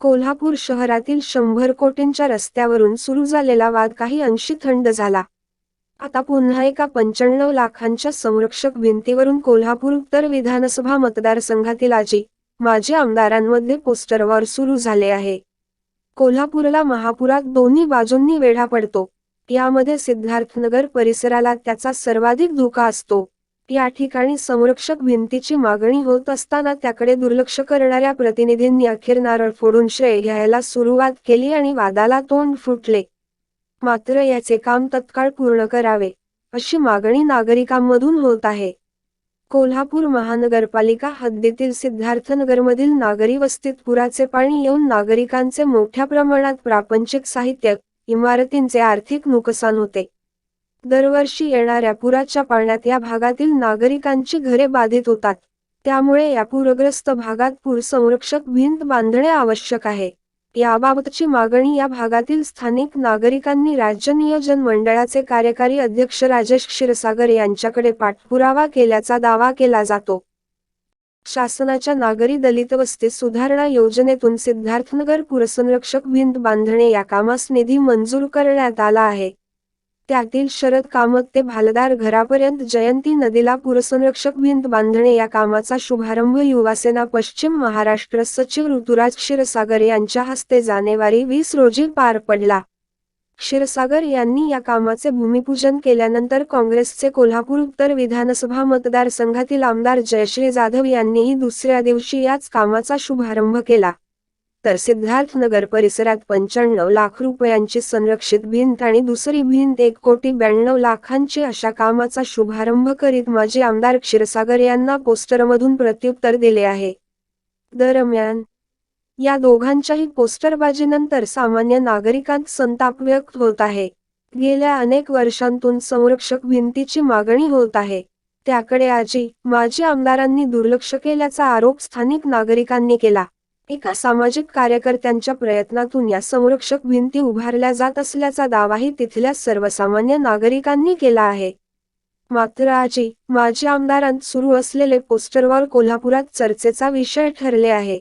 कोल्हापूर शहरातील शंभर कोटींच्या रस्त्यावरून सुरू झालेला वाद काही अंशी थंड झाला. आता पुन्हा एका पंच्याण्णव लाखांच्या संरक्षक भिंतीवरून कोल्हापूर उत्तर विधानसभा मतदारसंघातील आजी माजी आमदारांमध्ये पोस्टरवर सुरू झाले आहे. कोल्हापूरला महापुरात दोन्ही बाजूंनी वेढा पडतो. यामध्ये सिद्धार्थनगर परिसराला त्याचा सर्वाधिक धोका असतो. या ठिकाणी संरक्षक भिंतीची मागणी होत असताना त्याकडे दुर्लक्ष करणाऱ्या प्रतिनिधींनी अखेर नारळ फोडून श्रेय घ्यायला सुरुवात केली आणि वादाला तोंड फुटले. मात्र याचे काम तत्काळ पूर्ण करावे अशी मागणी नागरिकांमधून होत आहे. कोल्हापूर महानगरपालिका हद्दीतील सिद्धार्थनगरमधील नागरी वस्तीत पुराचे पाणी येऊन नागरिकांचे मोठ्या प्रमाणात प्रापंचिक साहित्य इमारतींचे आर्थिक नुकसान होते. दरवर्षी येणाऱ्या पुराच्या पाण्यात या भागातील नागरिकांची घरे बाधित होतात. त्यामुळे या पूरग्रस्त भागात पूर संरक्षक भिंत बांधणे आवश्यक आहे. याबाबतची मागणी या भागातील स्थानिक नागरिकांनी राज्य नियोजन मंडळाचे कार्यकारी अध्यक्ष राजेश क्षीरसागर यांच्याकडे पाठपुरावा केल्याचा दावा केला जातो. शासनाच्या नागरी दलित वस्ती सुधारणा योजनेतून सिद्धार्थनगर पुरसंरक्षक भिंत बांधणे या कामास निधी मंजूर करण्यात आला आहे. त्यातील शरद कामत ते भालदार घरापर्यंत जयंती नदीला पुरसंरक्षक भिंत बांधणे या कामाचा शुभारंभ युवासेना पश्चिम महाराष्ट्र सचिव ऋतुराज क्षीरसागर यांच्या हस्ते जानेवारी वीस रोजी पार पडला. क्षीरसागर यांनी या कामाचे भूमिपूजन केल्यानंतर काँग्रेसचे कोल्हापूर उत्तर विधानसभा मतदारसंघातील आमदार जयश्री जाधव यांनीही दुसऱ्या दिवशी याच कामाचा शुभारंभ केला. तर सिद्धार्थनगर परिसरात पंच्याण्णव लाख रुपयांची संरक्षित भिंत आणि दुसरी भिंत एक कोटी ब्याण्णव लाखांची अशा कामाचा शुभारंभ करीत माजी आमदार क्षीरसागर यांना पोस्टरमधून प्रत्युत्तर दिले आहे. दरम्यान या दोघांच्याही पोस्टरबाजीनंतर सामान्य नागरिकांत संताप व्यक्त होत आहे. गेल्या अनेक वर्षांतून संरक्षक भिंतीची मागणी होत आहे. त्याकडे आजी माजी आमदारांनी दुर्लक्ष केल्याचा आरोप स्थानिक नागरिकांनी केला. एका सामाजिक कार्यकर्त्यांच्या प्रयत्नातून या संरक्षक भिंती उभारल्या जात असल्याचा दावाही तिथल्या सर्वसामान्य नागरिकांनी केला आहे. मात्र आजी माजी आमदारांत सुरू असलेले पोस्टरवर कोल्हापुरात चर्चेचा विषय ठरले आहे.